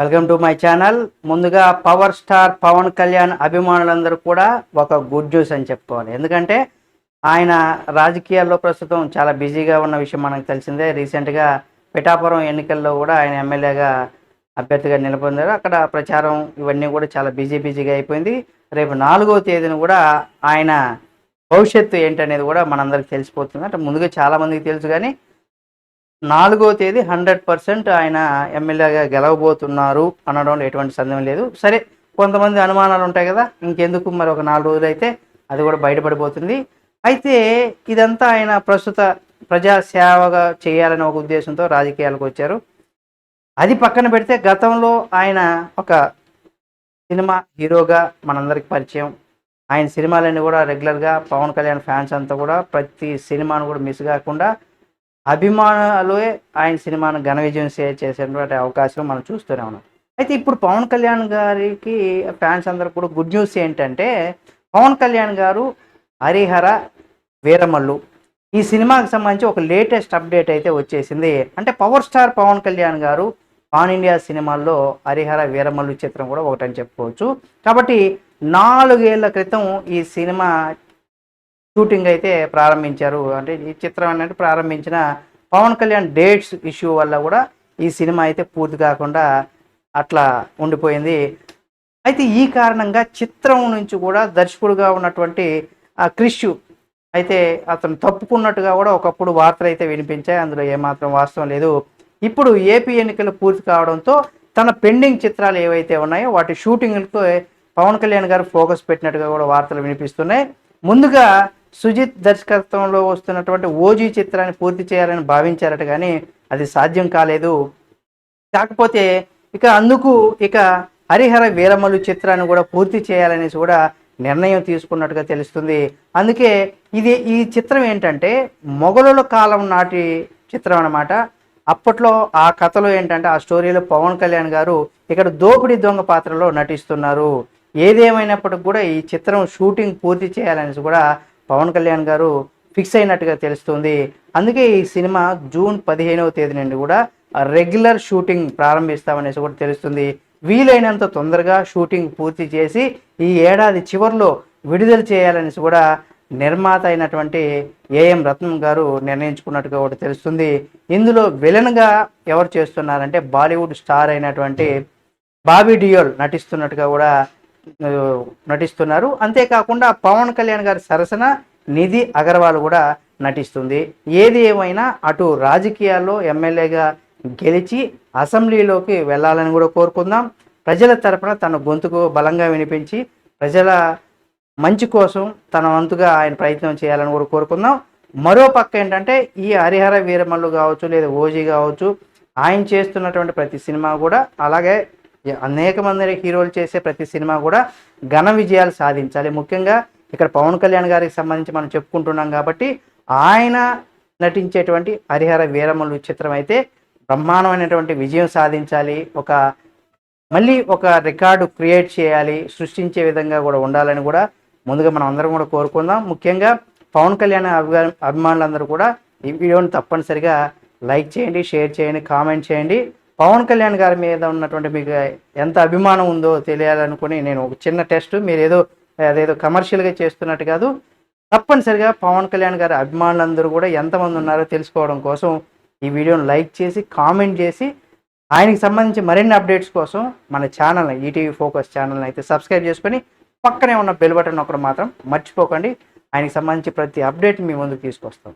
Welcome to my channel. ముందుగా power star Pawan Kalyan అభిమానులందరూ కూడా ఒక గుడ్ న్యూస్ అని చెప్పుకోవాలి. ఎందుకంటే ఆయన రాజకీయాల్లో ప్రస్తుతం చాలా బిజీగా ఉన్న విషయం మనకు తెలిసిందే. రీసెంట్గా పిఠాపురం ఎన్నికల్లో కూడా ఆయన ఎమ్మెల్యేగా అభ్యర్థిగా నిలబొందారు అక్కడ ప్రచారం ఇవన్నీ కూడా చాలా బిజీ బిజీగా అయిపోయింది. రేపు నాలుగవ తేదీన కూడా ఆయన భవిష్యత్తు ఏంటనేది కూడా మనందరికి తెలిసిపోతుంది. అంటే ముందుగా చాలామందికి తెలుసు కానీ నాలుగో తేదీ హండ్రెడ్ పర్సెంట్ ఆయన ఎమ్మెల్యేగా గెలవబోతున్నారు అనడంలో ఎటువంటి సందేహం లేదు. సరే కొంతమంది అనుమానాలు ఉంటాయి కదా ఇంకెందుకు మరి ఒక నాలుగు రోజులు అయితే అది కూడా బయటపడిపోతుంది. అయితే ఇదంతా ఆయన ప్రస్తుత ప్రజా సేవగా చేయాలనే ఒక ఉద్దేశంతో రాజకీయాలకు వచ్చారు. అది పక్కన పెడితే గతంలో ఆయన ఒక సినిమా హీరోగా మనందరికి పరిచయం. ఆయన సినిమాలన్నీ కూడా రెగ్యులర్గా పవన్ కళ్యాణ్ ఫ్యాన్స్ అంతా కూడా ప్రతి సినిమాను కూడా మిస్ కాకుండా అభిమానులే ఆయన సినిమాను ఘన విజయం చేసేటువంటి అవకాశం మనం చూస్తూనే ఉన్నాం. అయితే ఇప్పుడు పవన్ కళ్యాణ్ గారికి ఫ్యాన్స్ అందరూ కూడా గుడ్ న్యూస్ ఏంటంటే పవన్ కళ్యాణ్ గారు హరిహర వీరమల్లు ఈ సినిమాకి సంబంధించి ఒక లేటెస్ట్ అప్డేట్ అయితే వచ్చేసింది. అంటే పవర్ స్టార్ పవన్ కళ్యాణ్ గారు పాన్ ఇండియా సినిమాల్లో హరిహర వీరమల్లు చిత్రం కూడా ఒకటని చెప్పుకోవచ్చు. కాబట్టి నాలుగేళ్ళ క్రితం ఈ సినిమా షూటింగ్ అయితే ప్రారంభించారు. అంటే ఈ చిత్రం అనేది ప్రారంభించిన పవన్ కళ్యాణ్ డేట్స్ ఇష్యూ వల్ల కూడా ఈ సినిమా అయితే పూర్తి కాకుండా అట్లా ఉండిపోయింది. అయితే ఈ కారణంగా చిత్రం నుంచి కూడా దర్శకుడుగా ఉన్నటువంటి ఆ క్రిష్ అయితే అతను తప్పుకున్నట్టుగా కూడా ఒకప్పుడు వార్తలు అయితే వినిపించాయి. అందులో ఏమాత్రం వాస్తవం లేదు. ఇప్పుడు ఏపీ ఎన్నికలు పూర్తి కావడంతో తన పెండింగ్ చిత్రాలు ఏవైతే ఉన్నాయో వాటి షూటింగ్లకు పవన్ కళ్యాణ్ గారు ఫోకస్ పెట్టినట్టుగా కూడా వార్తలు వినిపిస్తున్నాయి. ముందుగా సుజిత్ దర్శకత్వంలో వస్తున్నటువంటి ఓజీ చిత్రాన్ని పూర్తి చేయాలని భావించారట కానీ అది సాధ్యం కాలేదు. కాకపోతే ఇక అందుకు ఇక హరిహర వీరమలు చిత్రాన్ని కూడా పూర్తి చేయాలనేసి కూడా నిర్ణయం తీసుకున్నట్టుగా తెలుస్తుంది. అందుకే ఇది ఈ చిత్రం ఏంటంటే మొఘలుల కాలం నాటి చిత్రం అన్నమాట. అప్పట్లో ఆ కథలో ఏంటంటే ఆ స్టోరీలో పవన్ కళ్యాణ్ గారు ఇక్కడ దోపిడీ దొంగ పాత్రలో నటిస్తున్నారు. ఏదేమైనప్పటికి కూడా ఈ చిత్రం షూటింగ్ పూర్తి చేయాలనేసి కూడా పవన్ కళ్యాణ్ గారు ఫిక్స్ అయినట్టుగా తెలుస్తుంది. అందుకే ఈ సినిమా జూన్ పదిహేనవ తేదీ నుండి కూడా రెగ్యులర్ షూటింగ్ ప్రారంభిస్తామనేసి కూడా తెలుస్తుంది. వీలైనంత తొందరగా షూటింగ్ పూర్తి చేసి ఈ ఏడాది చివరిలో విడుదల చేయాలనేసి కూడా నిర్మాత అయినటువంటి ఏఎం రత్నం గారు నిర్ణయించుకున్నట్టుగా కూడా తెలుస్తుంది. ఇందులో విలన్గా ఎవరు చేస్తున్నారంటే బాలీవుడ్ స్టార్ అయినటువంటి బాబీ డియోల్ నటిస్తున్నట్టుగా కూడా నటిస్తున్నారు. అంతేకాకుండా పవన్ కళ్యాణ్ గారి సరసన నిధి అగర్వాల్ కూడా నటిస్తుంది. ఏది ఏమైనా అటు రాజకీయాల్లో ఎమ్మెల్యేగా గెలిచి అసెంబ్లీలోకి వెళ్ళాలని కూడా కోరుకుందాం. ప్రజల తరపున తన గొంతుకు బలంగా వినిపించి ప్రజల మంచి కోసం తన వంతుగా ఆయన ప్రయత్నం చేయాలని కూడా కోరుకుందాం. మరో పక్క ఏంటంటే ఈ హరిహర వీరమల్లు కావచ్చు లేదా ఓజీ కావచ్చు ఆయన చేస్తున్నటువంటి ప్రతి సినిమా కూడా అలాగే అనేక మంది హీరోలు చేసే ప్రతి సినిమా కూడా ఘన విజయాలు సాధించాలి. ముఖ్యంగా ఇక్కడ పవన్ కళ్యాణ్ గారికి సంబంధించి మనం చెప్పుకుంటున్నాం కాబట్టి ఆయన నటించేటువంటి హరిహర వీరమల్లు చిత్రం అయితే బ్రహ్మాండమైనటువంటి విజయం సాధించాలి. ఒక మళ్ళీ ఒక రికార్డు క్రియేట్ చేయాలి సృష్టించే విధంగా కూడా ఉండాలని కూడా ముందుగా మనం అందరం కూడా కోరుకుందాం. ముఖ్యంగా పవన్ కళ్యాణ్ అభిగా అభిమానులందరూ కూడా ఈ వీడియోని తప్పనిసరిగా లైక్ చేయండి షేర్ చేయండి కామెంట్ చేయండి. పవన్ కళ్యాణ్ గారి మీద ఉన్నటువంటి మీకు ఎంత అభిమానం ఉందో తెలియాలనుకుని నేను ఒక చిన్న టెస్ట్ మీరు ఏదో అదేదో కమర్షియల్గా చేస్తున్నట్టు కాదు తప్పనిసరిగా పవన్ కళ్యాణ్ గారి అభిమానులందరూ కూడా ఎంతమంది ఉన్నారో తెలుసుకోవడం కోసం ఈ వీడియోను లైక్ చేసి కామెంట్ చేసి ఆయనకి సంబంధించి మరిన్ని అప్డేట్స్ కోసం మన ఛానల్ ఈటీవీ ఫోకస్ ఛానల్ని అయితే సబ్స్క్రైబ్ చేసుకొని పక్కనే ఉన్న బెల్ బటన్ ఒకటి మాత్రం మర్చిపోకండి. ఆయనకి సంబంధించి ప్రతి అప్డేట్ మీ ముందుకు తీసుకొస్తాం.